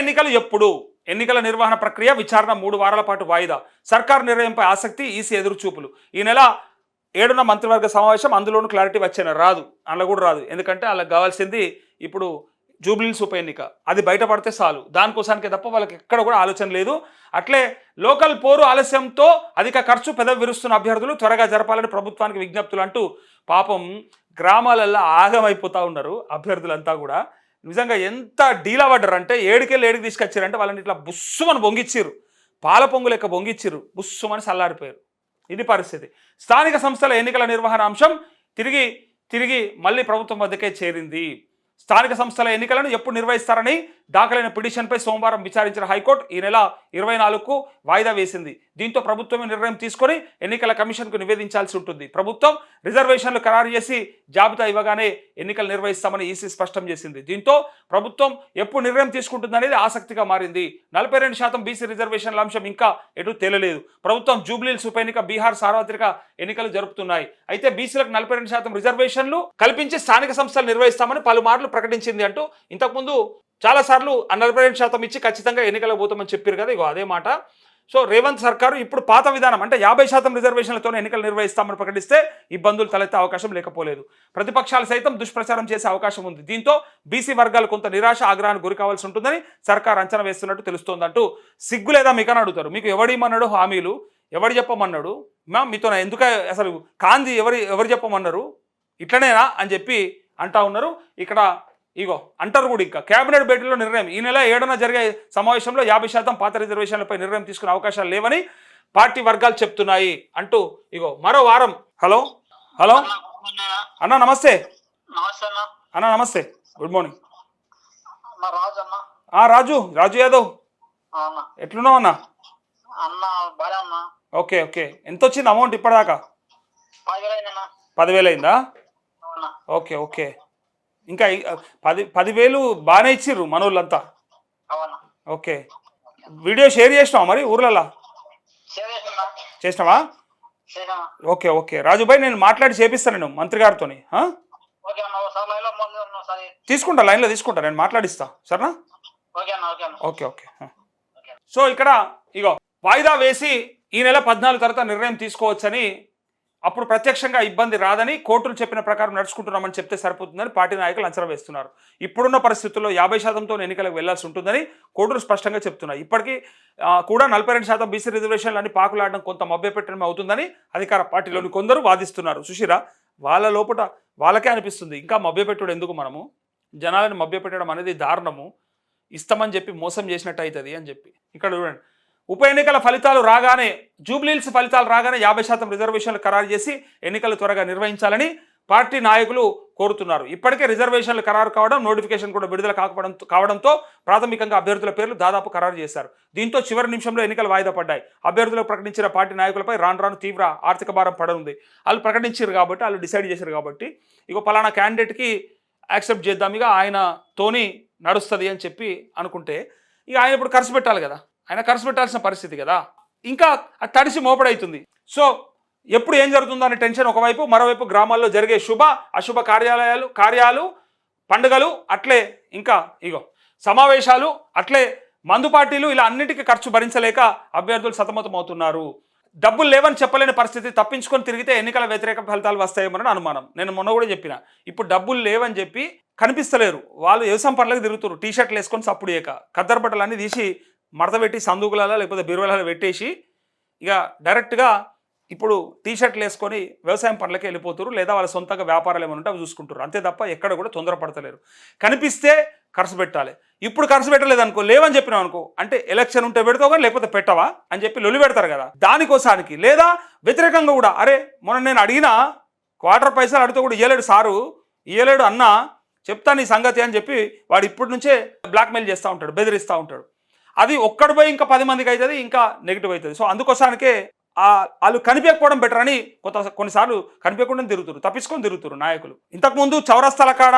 ఎన్నికలు ఎప్పుడు? ఎన్నికల నిర్వహణ ప్రక్రియ విచారణ మూడు వారాల పాటు వాయిదా. సర్కార్ నిర్ణయంపై ఆసక్తి ఈసీ ఎదురుచూపులు. ఈ నెల ఏడున మంత్రివర్గ సమావేశం అందులోనూ క్లారిటీ వచ్చేనా? రాదు. అందులో కూడా రాదు. ఎందుకంటే వాళ్ళకి కావాల్సింది ఇప్పుడు జూబ్లీన్స్ ఉప ఎన్నిక. అది బయటపడితే చాలు. దానికోసానికే తప్ప వాళ్ళకి ఎక్కడ కూడా ఆలోచన లేదు. అట్లే లోకల్ పోరు ఆలస్యంతో అధిక ఖర్చు పెదవి విరుస్తున్న అభ్యర్థులు త్వరగా జరపాలని ప్రభుత్వానికి విజ్ఞప్తులు అంటూ పాపం గ్రామాలల్లో ఆగమైపోతూ ఉన్నారు అభ్యర్థులంతా కూడా. నిజంగా ఎంత డీల్ పడ్డారు అంటే ఏడుకెళ్ళి ఏడికి తీసుకొచ్చారంటే వాళ్ళని ఇట్లా బుస్సుమని బొంగిచ్చిర్రు. పాల పొంగు లెక్క బొంగిచ్చిర్రు. బుస్సుమని చల్లారిపోయారు ఇది పరిస్థితి. స్థానిక సంస్థల ఎన్నికల నిర్వహణ అంశం తిరిగి తిరిగి మళ్ళీ ప్రభుత్వం వద్దకే చేరింది. స్థానిక సంస్థల ఎన్నికలను ఎప్పుడు నిర్వహిస్తారని దాఖలైన పిటిషన్పై సోమవారం విచారించిన హైకోర్టు ఈ నెల ఇరవై నాలుగుకు వాయిదా వేసింది. దీంతో ప్రభుత్వమే నిర్ణయం తీసుకొని ఎన్నికల కమిషన్కు నివేదించాల్సి ఉంటుంది. ప్రభుత్వం రిజర్వేషన్లు ఖరారు చేసి జాబితా ఇవ్వగానే ఎన్నికలు నిర్వహిస్తామని ఈసీ స్పష్టం చేసింది. దీంతో ప్రభుత్వం ఎప్పుడు నిర్ణయం తీసుకుంటుందనేది ఆసక్తిగా మారింది. నలభై రెండు శాతం బీసీ రిజర్వేషన్ల అంశం ఇంకా ఎటు తేలలేదు. ప్రభుత్వం జూబ్లీల్స్ ఉప ఎన్నిక బీహార్ సార్వత్రిక ఎన్నికలు జరుపుతున్నాయి. అయితే బీసీలకు నలభై రెండు శాతం రిజర్వేషన్లు కల్పించి స్థానిక సంస్థలు నిర్వహిస్తామని పలుమార్లు ప్రకటించింది అంటూ ఇంతకుముందు చాలాసార్లు ఆ శాతం ఇచ్చి ఖచ్చితంగా ఎన్నికలకు పోతామని చెప్పారు కదా ఇగో అదే మాట. సో రేవంత్ సర్కారు ఇప్పుడు పాత విధానం అంటే యాభై శాతం రిజర్వేషన్లతోనే ఎన్నికలు నిర్వహిస్తామని ప్రకటిస్తే ఇబ్బందులు తలెత్తే అవకాశం లేకపోలేదు. ప్రతిపక్షాలు సైతం దుష్ప్రచారం చేసే అవకాశం ఉంది. దీంతో బీసీ వర్గాలు కొంత నిరాశ ఆగ్రహానికి గురి కావాల్సి ఉంటుందని సర్కార్ అంచనా వేస్తున్నట్టు తెలుస్తోందంటూ సిగ్గు లేదా మీకని అడుగుతారు. మీకు ఎవడిమన్నాడు హామీలు. ఎవడు చెప్పమన్నాడు? మా మీతో ఎందుక అసలు కాంతి ఎవరి ఎవరు చెప్పమన్నారు? ఇట్లనేనా? అని చెప్పి అంటా ఉన్నారు. ఇక్కడ ఇగో అంటారు కూడా ఇంకా. కేబినెట్ భేటీలో నిర్ణయం. ఈ నెల ఏడున జరిగే సమావేశంలో యాభై శాతం పాత రిజర్వేషన్లపై నిర్ణయం తీసుకునే అవకాశాలు లేవని పార్టీ వర్గాలు చెప్తున్నాయి అంటూ ఇగో మరో వారం. హలో? హలో? అన్న నమస్తే. అన్న నమస్తే. Good morning. రాజు ఆ రాజు రాజు యాదవ్. ఎట్లున్నావు అన్న? Okay okay. ఎంత వచ్చింది అమౌంట్ ఇప్పటిదాకా? పదివేలు పదివేలు అయిందా? Okay okay. ఇంకా పది పదివేలు బాగానే ఇచ్చిర్రు మనోళ్ళంతా. ఓకే. వీడియో షేర్ చేసినావా మరి ఊర్లలో? చేసినావా? చేసా ఓకే ఓకే. రాజుభాయ్ నేను మాట్లాడి చేపిస్తాను నేను మంత్రి ఒకసారి తీసుకుంటా లైన్లో తీసుకుంటా నేను మాట్లాడిస్తా. సరేనా? Okay okay. సో ఇక్కడ ఇగో వాయిదా వేసి ఈ నెల పద్నాలుగు తర్వాత నిర్ణయం తీసుకోవచ్చని అప్పుడు ప్రత్యక్షంగా ఇబ్బంది రాదని కోర్టులు చెప్పిన ప్రకారం నడుచుకుంటున్నామని చెప్తే సరిపోతుందని పార్టీ నాయకులు అంచనా వేస్తున్నారు. ఇప్పుడున్న పరిస్థితుల్లో యాభై శాతంతో ఎన్నికలకు వెళ్ళాల్సి ఉంటుందని కోర్టులు స్పష్టంగా చెప్తున్నాయి. ఇప్పటికీ కూడా నలభై రెండు శాతం బీసీ రిజర్వేషన్లు అన్ని పాకులాడడం కొంత మభ్యపెట్టడం అవుతుందని అధికార పార్టీలోని కొందరు వాదిస్తున్నారు. సుశీర వాళ్ళ లోపల వాళ్ళకే అనిపిస్తుంది. ఇంకా మభ్యపెట్టుడు ఎందుకు మనము? జనాలను మభ్యపెట్టడం అనేది దారుణము. ఇస్తామని చెప్పి మోసం చేసినట్టు అవుతుంది అని చెప్పి. ఇక్కడ చూడండి. ఉప ఎన్నికల ఫలితాలు రాగానే జూబ్లీల్స్ ఫలితాలు రాగానే యాభై శాతం రిజర్వేషన్లు ఖరారు చేసి ఎన్నికలు త్వరగా నిర్వహించాలని పార్టీ నాయకులు కోరుతున్నారు. ఇప్పటికే రిజర్వేషన్లు ఖరారు కావడం నోటిఫికేషన్ కూడా విడుదల కాకపోవడం కావడంతో ప్రాథమికంగా అభ్యర్థుల పేర్లు దాదాపు ఖరారు చేశారు. దీంతో చివరి నిమిషంలో ఎన్నికలు వాయిదా పడ్డాయి. అభ్యర్థులు ప్రకటించిన పార్టీ నాయకులపై రాను రాను తీవ్ర ఆర్థిక భారం పడనుంది. వాళ్ళు ప్రకటించారు కాబట్టి వాళ్ళు డిసైడ్ చేశారు కాబట్టి ఇక పలానా క్యాండిడేట్కి యాక్సెప్ట్ చేద్దాం ఇక ఆయనతోని నడుస్తుంది అని చెప్పి అనుకుంటే ఇక ఆయన ఇప్పుడు ఖర్చు పెట్టాలి కదా. ఆయన ఖర్చు పెట్టాల్సిన పరిస్థితి కదా. ఇంకా తడిసి మోపడవుతుంది సో ఎప్పుడు ఏం జరుగుతుందో అనే టెన్షన్ ఒకవైపు మరోవైపు గ్రామాల్లో జరిగే శుభ అశుభ కార్యాలయాలు కార్యాలు పండుగలు అట్లే ఇంకా ఇగో సమావేశాలు అట్లే మందు పార్టీలు ఇలా అన్నిటికీ ఖర్చు భరించలేక అభ్యర్థులు సతమతం అవుతున్నారు డబ్బులు లేవని చెప్పలేని పరిస్థితి తప్పించుకొని తిరిగితే ఎన్నికల వ్యతిరేక ఫలితాలు వస్తాయేమని అనుమానం. నేను మొన్న కూడా చెప్పిన ఇప్పుడు డబ్బులు లేవని చెప్పి కనిపిస్తలేరు. వాళ్ళు వ్యవసాయం పనులకు తిరుగుతారు టీ షర్ట్లు వేసుకొని సప్పుడు చేయక. బట్టలు అన్నీ తీసి మడత పెట్టి సందుకులలో లేకపోతే బీరువాలలో పెట్టేసి ఇక డైరెక్ట్గా ఇప్పుడు టీ షర్ట్లు వేసుకొని వ్యవసాయం పనులకి వెళ్ళిపోతారు లేదా వాళ్ళ సొంతంగా వ్యాపారాలు ఏమైనా ఉంటే అవి చూసుకుంటారు అంతే తప్ప ఎక్కడ కూడా తొందరపడతలేరు. కనిపిస్తే ఖర్చు పెట్టాలి. ఇప్పుడు ఖర్చు పెట్టలేదు అనుకో లేవని చెప్పినావు అనుకో అంటే ఎలక్షన్ ఉంటే పెడతావు కానీ లేకపోతే పెట్టవా అని చెప్పి లొలి పెడతారు కదా. దానికోసానికి లేదా వ్యతిరేకంగా కూడా అరే మొన్న నేను అడిగినా క్వార్టర్ పైసలు అడిగితే కూడా ఇయ్యలేడు సారు ఇయ్యలేడు అన్నా చెప్తాను ఈ సంగతి అని చెప్పి వాడు ఇప్పటి నుంచే బ్లాక్మెయిల్ చేస్తూ ఉంటాడు బెదిరిస్తూ ఉంటాడు. అది ఒక్కడిపోయి ఇంకా పది మందికి అవుతుంది ఇంకా నెగిటివ్ అవుతుంది సో అందుకోసానికే వాళ్ళు కనిపించకపోవడం బెటర్ అని కొంత కొన్నిసార్లు కనిపించకుండా తిరుగుతారు తప్పించుకొని తిరుగుతారు నాయకులు. ఇంతకుముందు చౌరస్తాల కాడ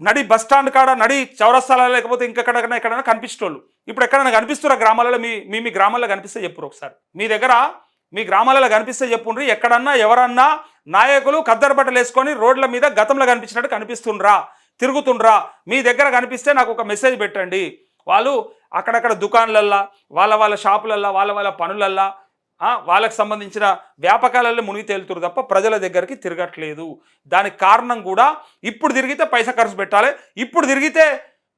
నడి బస్ స్టాండ్ కాడ నడి చౌరస్తాల లేకపోతే ఇంకెక్కడైనా ఎక్కడైనా కనిపించేటోళ్ళు. ఇప్పుడు ఎక్కడైనా కనిపిస్తున్న గ్రామాలలో మీ మీ మీ గ్రామాల్లో కనిపిస్తే చెప్పురు ఒకసారి. మీ దగ్గర మీ గ్రామాలలో కనిపిస్తే చెప్పుండ్రి ఎక్కడన్నా ఎవరన్నా నాయకులు కద్దరు బట్టలు వేసుకొని రోడ్ల మీద గతంలో కనిపించినట్టు కనిపిస్తుండ్రా తిరుగుతుండ్రా. మీ దగ్గర కనిపిస్తే నాకు ఒక మెసేజ్ పెట్టండి. వాళ్ళు అక్కడక్కడ దుకాణాలల్లా వాళ్ళ వాళ్ళ షాపులల్లా వాళ్ళ వాళ్ళ పనులల్లా వాళ్ళకు వాళ్ళకి సంబంధించిన వ్యాపకాలలో మునిగి తేలుతురు తప్ప ప్రజల దగ్గరికి తిరగట్లేదు. దానికి కారణం కూడా ఇప్పుడు తిరిగితే పైసా ఖర్చు పెట్టాలి ఇప్పుడు తిరిగితే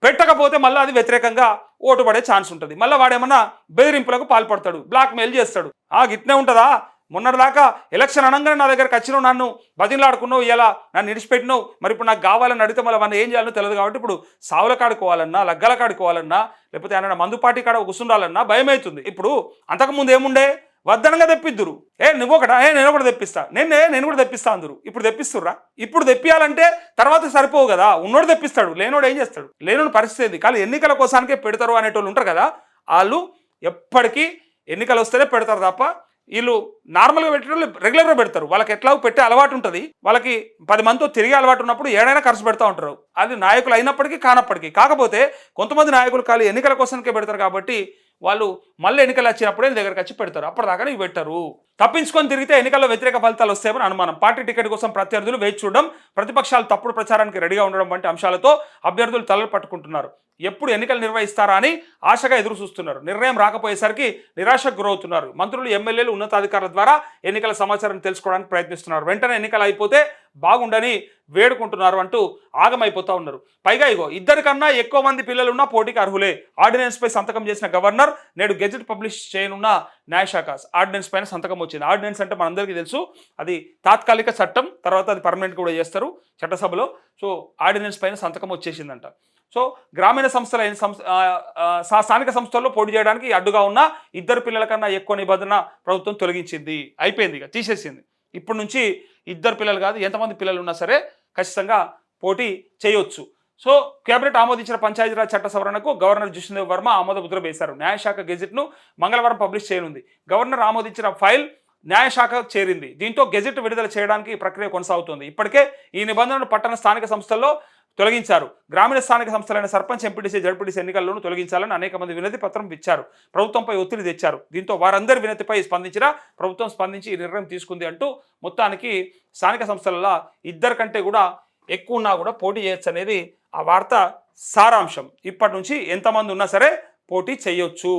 పెట్టకపోతే మళ్ళీ అది వ్యతిరేకంగా ఓటు పడే ఛాన్స్ ఉంటుంది. మళ్ళీ వాడేమన్నా బెదిరింపులకు పాల్పడతాడు బ్లాక్ మెయిల్ చేస్తాడు. ఆ గిట్నే ఉంటుందా? మొన్నటిదాకా ఎలక్షన్ అనగానే నా దగ్గరకు వచ్చినావు నన్ను బదిలాడుకున్నావు ఇలా నన్ను విడిచిపెట్టినావు మరి ఇప్పుడు నాకు కావాలని అడిగితే మళ్ళీ మనం ఏం చేయాలో తెలియదు కాబట్టి ఇప్పుడు సావుల కాడుకోవాలన్నా లగ్గల కాడుకోవాలన్నా లేకపోతే ఆయన మందుపాటి కాడ కూర్చుండాలన్నా భయం అవుతుంది. ఇప్పుడు అంతకుముందు ఏముండే? వద్దనంగా తెప్పిద్దురు. ఏ నువ్వు ఒకటా? ఏ నేను ఒకటి తెప్పిస్తా. నేను నేను కూడా తెప్పిస్తా అందరు. ఇప్పుడు తెప్పిస్తుర్రా? ఇప్పుడు తెప్పియాలంటే తర్వాత సరిపోవు కదా. ఉన్నోడు తెప్పిస్తాడు లేనోడు ఏం చేస్తాడు? లేనోడు పరిస్థితి ఏంది? కానీ ఎన్నికల కోసానికే పెడతారు అనేటోళ్ళు ఉంటారు కదా. వాళ్ళు ఎప్పటికీ ఎన్నికలు వస్తేనే పెడతారు తప్ప వీళ్ళు నార్మల్గా పెట్టేటోళ్ళు రెగ్యులర్గా పెడతారు. వాళ్ళకి ఎట్లా పెట్టే అలవాటు ఉంటుంది. వాళ్ళకి పది మందితో తిరిగే అలవాటు ఉన్నప్పుడు ఏడైనా ఖర్చు పెడతా ఉంటారు. అది నాయకులు అయినప్పటికీ కానప్పటికీ. కాకపోతే కొంతమంది నాయకులు ఖాళీ ఎన్నికల కోసంకే పెడతారు కాబట్టి వాళ్ళు మళ్ళీ ఎన్నికలు వచ్చినప్పుడే నీ దగ్గరకు వచ్చి పెడతారు. అప్పటిదాకా ఇవి పెట్టరు. తప్పించుకొని తిరిగితే ఎన్నికల్లో వ్యతిరేక ఫలితాలు వస్తాయని అనుమానం. పార్టీ టికెట్ కోసం ప్రత్యర్థులు వేచి చూడడం ప్రతిపక్షాలు తప్పుడు ప్రచారానికి రెడీగా ఉండడం వంటి అంశాలతో అభ్యర్థులు తలలు పట్టుకుంటున్నారు. ఎప్పుడు ఎన్నికలు నిర్వహిస్తారా అని ఆశగా ఎదురు చూస్తున్నారు. నిర్ణయం రాకపోయేసరికి నిరాశకు గురవుతున్నారు. మంత్రులు ఎమ్మెల్యేలు ఉన్నతాధికారుల ద్వారా ఎన్నికల సమాచారం తెలుసుకోవడానికి ప్రయత్నిస్తున్నారు. వెంటనే ఎన్నికలు అయిపోతే బాగుండని వేడుకుంటున్నారు అంటూ ఆగమైపోతా ఉన్నారు. పైగా ఇగో ఇద్దరికన్నా ఎక్కువ మంది పిల్లలున్నా పోటీకి అర్హులే. ఆర్డినెన్స్పై సంతకం చేసిన గవర్నర్ నేడు గెజెట్ పబ్లిష్ చేయనున్న న్యాయశాఖ ఆర్డినెన్స్ పైన సంతకం వచ్చింది. ఆర్డినెన్స్ అంటే మనందరికీ తెలుసు అది తాత్కాలిక చట్టం తర్వాత అది పర్మనెంట్ కూడా చేస్తారు చట్టసభలో. సో ఆర్డినెన్స్ పైన సంతకం వచ్చేసిందంట. సో గ్రామీణ సంస్థల సంస్థ సా- స్థానిక సంస్థల్లో పోటీ చేయడానికి అడ్డుగా ఉన్న ఇద్దరు పిల్లల కన్నా ఎక్కువ నిబంధన ప్రభుత్వం తొలగించింది. అయిపోయింది ఇక తీసేసింది. ఇప్పటి నుంచి ఇద్దరు పిల్లలు కాదు ఎంతమంది పిల్లలు ఉన్నా సరే ఖచ్చితంగా పోటీ చేయొచ్చు. సో కేబినెట్ ఆమోదించిన పంచాయతీరాజ్ చట్ట సవరణకు గవర్నర్ జిష్ణుదేవ్ వర్మ ఆమోద ముద్ర వేశారు. న్యాయశాఖ గెజిట్ను మంగళవారం పబ్లిష్ చేయనుంది. గవర్నర్ ఆమోదించిన ఫైల్ న్యాయశాఖ చేరింది. దీంతో గెజెట్ విడుదల చేయడానికి ప్రక్రియ కొనసాగుతుంది. ఇప్పటికే ఈ నిబంధనలు పట్టణ స్థానిక సంస్థల్లో తొలగించారు. గ్రామీణ స్థానిక సంస్థలైన సర్పంచ్ ఎంపీటీసీ జడ్పీటీసీ ఎన్నికల్లోనూ తొలగించాలని అనేక మంది వినతి పత్రం ఇచ్చారు. ప్రభుత్వంపై ఒత్తిడి తెచ్చారు. దీంతో వారందరి వినతిపై స్పందించిన ప్రభుత్వం స్పందించి ఈ నిర్ణయం తీసుకుంది అంటూ మొత్తానికి స్థానిక సంస్థలలో ఇద్దరు కంటే కూడా ఎక్కువ ఉన్నా కూడా పోటీ చేయొచ్చు అనేది ఆ వార్త సారాంశం. ఇప్పటి నుంచి ఎంతమంది ఉన్నా సరే పోటీ చేయొచ్చు.